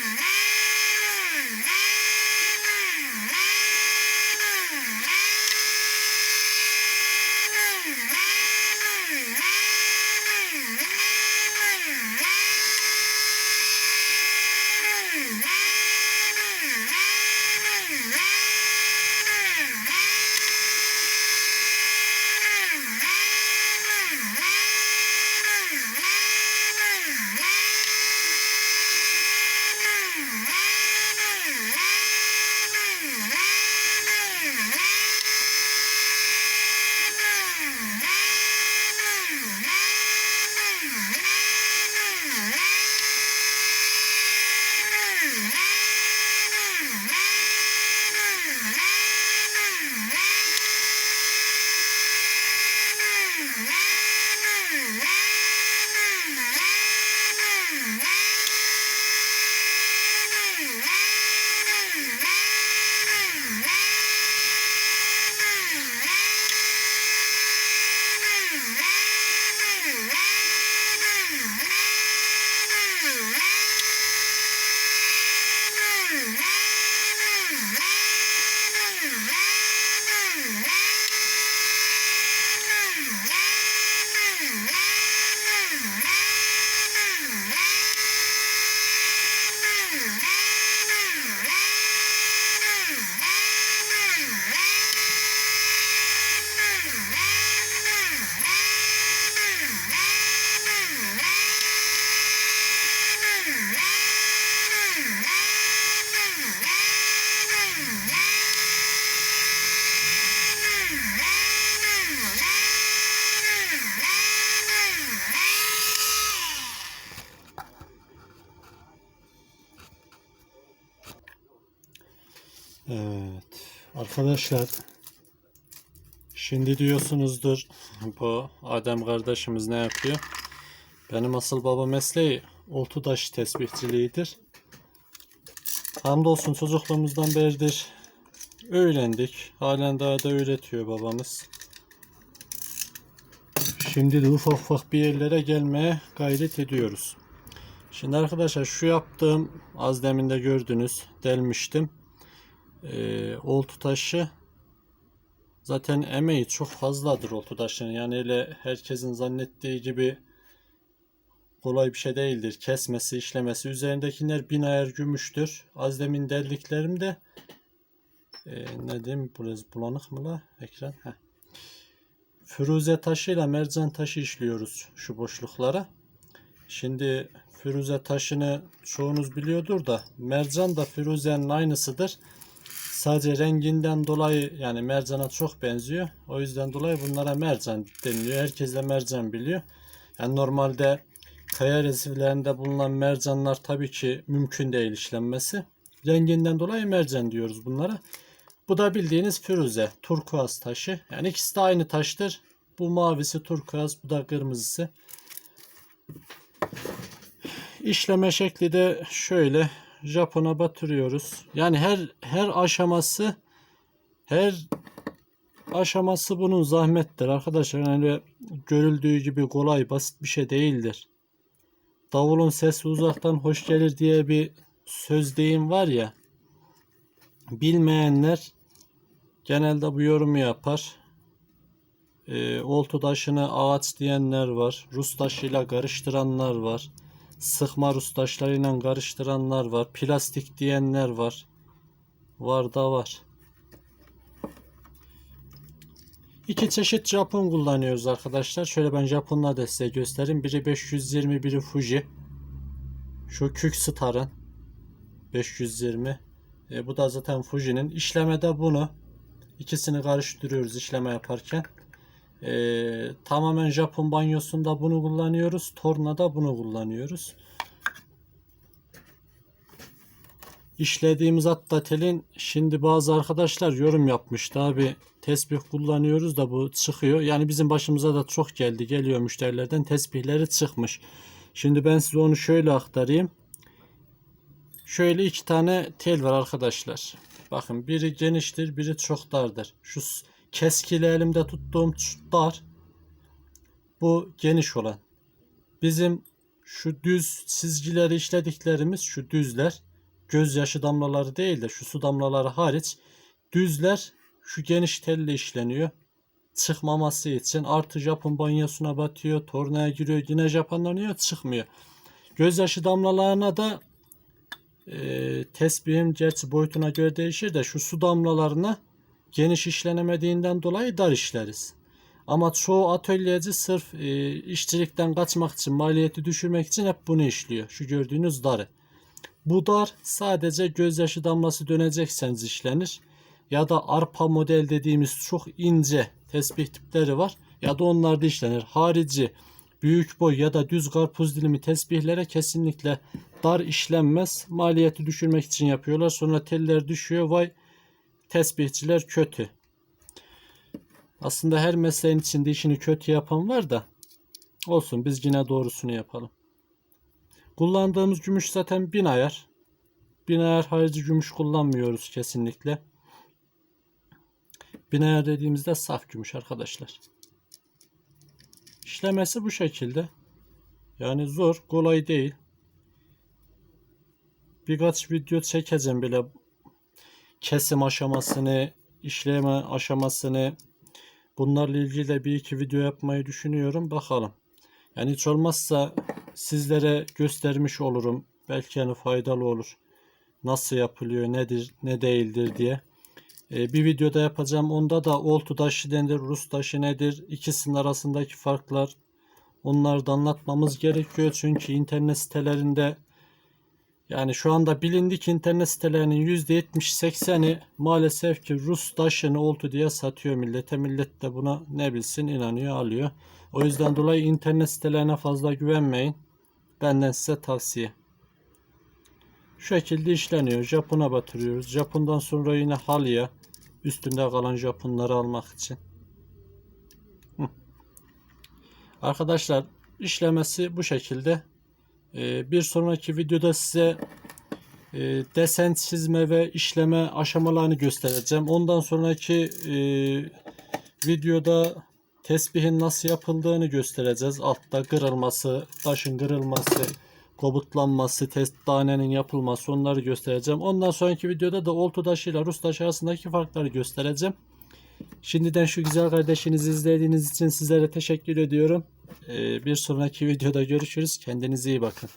Wow! Ah! Evet. Arkadaşlar şimdi diyorsunuzdur bu Adem kardeşimiz ne yapıyor? Benim asıl baba mesleği oltu taşı tesbihçiliğidir. Hamdolsun çocukluğumuzdan beridir öğrendik. Halen daha da öğretiyor babamız. Şimdi de ufak ufak bir yerlere gelmeye gayret ediyoruz. Şimdi arkadaşlar şu yaptığım az demin de gördünüz delmiştim. Ee, oltu taşı zaten emeği çok fazladır oltu taşının. Yani öyle herkesin zannettiği gibi kolay bir şey değildir. Kesmesi, işlemesi. Üzerindekiler bin ayar gümüştür. Az demin deldiklerimde e, ne diyeyim burası bulanık mı la ekran? Heh. Firuze taşıyla mercan taşı işliyoruz şu boşluklara. Şimdi firuze taşını çoğunuz biliyordur da mercan da firuzenin aynısıdır. Sadece renginden dolayı yani mercana çok benziyor. O yüzden dolayı bunlara mercan deniliyor. Herkes de mercan biliyor. Yani normalde kaya resiflerinde bulunan mercanlar tabii ki mümkün değil işlenmesi. Renginden dolayı mercan diyoruz bunlara. Bu da bildiğiniz firuze, turkuaz taşı. Yani ikisi de aynı taştır. Bu mavisi turkuaz, bu da kırmızısı. İşleme şekli de şöyle Japon'a batırıyoruz. Yani her her aşaması her aşaması bunun zahmettir arkadaşlar. Yani görüldüğü gibi kolay basit bir şey değildir. Davulun sesi uzaktan hoş gelir diye bir söz deyim var ya. Bilmeyenler genelde bu yorumu yapar. E, oltu taşını ağaç diyenler var. Rus taşıyla karıştıranlar var. Sıkma Rus taşlarıyla karıştıranlar var. Plastik diyenler var. Var da var. İki çeşit Japon kullanıyoruz arkadaşlar. Şöyle ben Japonla da size göstereyim. Biri 520, biri Fuji. Şu Kük Star'ın 520. E, bu da zaten Fuji'nin. İşlemede bunu ikisini karıştırıyoruz işleme yaparken. E, tamamen Japon banyosunda bunu kullanıyoruz. Tornada bunu kullanıyoruz. İşlediğimiz hatta telin şimdi bazı arkadaşlar yorum yapmıştı abi tesbih kullanıyoruz da bu çıkıyor. Yani bizim başımıza da çok geldi geliyor müşterilerden tesbihleri çıkmış. Şimdi ben size onu şöyle aktarayım. Şöyle iki tane tel var arkadaşlar. Bakın biri geniştir biri çok dardır. Şu keskili elimde tuttuğum dar. Bu geniş olan. Bizim şu düz çizgileri işlediklerimiz şu düzler. gözyaşı damlaları değil de şu su damlaları hariç düzler şu geniş telle işleniyor. Çıkmaması için artı Japon banyosuna batıyor. Tornaya giriyor. Yine Japonlanıyor. Çıkmıyor. Gözyaşı damlalarına da e, tesbihim gerçi boyutuna göre değişir de şu su damlalarına geniş işlenemediğinden dolayı dar işleriz. Ama çoğu atölyeci sırf e, işçilikten kaçmak için, maliyeti düşürmek için hep bunu işliyor. Şu gördüğünüz darı. Bu dar sadece gözyaşı damlası dönecekseniz işlenir. Ya da arpa model dediğimiz çok ince tesbih tipleri var. Ya da onlar da işlenir. Harici, büyük boy ya da düz karpuz dilimi tesbihlere kesinlikle dar işlenmez. Maliyeti düşürmek için yapıyorlar. Sonra teller düşüyor. Vay tesbihçiler kötü. Aslında her mesleğin içinde işini kötü yapan var da olsun biz yine doğrusunu yapalım. Kullandığımız gümüş zaten bin ayar. Bin ayar harici gümüş kullanmıyoruz kesinlikle. Bin ayar dediğimizde saf gümüş arkadaşlar. İşlemesi bu şekilde. Yani zor, kolay değil. Birkaç video çekeceğim bile kesim aşamasını, işleme aşamasını bunlarla ilgili de bir iki video yapmayı düşünüyorum. Bakalım. Yani hiç olmazsa sizlere göstermiş olurum. Belki yani faydalı olur. Nasıl yapılıyor, nedir, ne değildir diye. Ee, bir videoda yapacağım. Onda da oltu taşı nedir, Rus taşı nedir, ikisinin arasındaki farklar. Onları da anlatmamız gerekiyor. Çünkü internet sitelerinde yani şu anda bilindik internet sitelerinin %70-80'i maalesef ki Rus taşını oltu diye satıyor millete. Millet de buna ne bilsin inanıyor alıyor. O yüzden dolayı internet sitelerine fazla güvenmeyin. Benden size tavsiye. Şu şekilde işleniyor. Japon'a batırıyoruz. Japon'dan sonra yine halıya üstünde kalan Japonları almak için. Hı. Arkadaşlar işlemesi bu şekilde. Ee, bir sonraki videoda size e, desen çizme ve işleme aşamalarını göstereceğim. Ondan sonraki e, videoda tesbihin nasıl yapıldığını göstereceğiz. Altta kırılması, taşın kırılması, kobutlanması, test tanenin yapılması onları göstereceğim. Ondan sonraki videoda da oltu taşı ile Rus taşı arasındaki farkları göstereceğim. Şimdiden şu güzel kardeşinizi izlediğiniz için sizlere teşekkür ediyorum. Ee, bir sonraki videoda görüşürüz. Kendinize iyi bakın.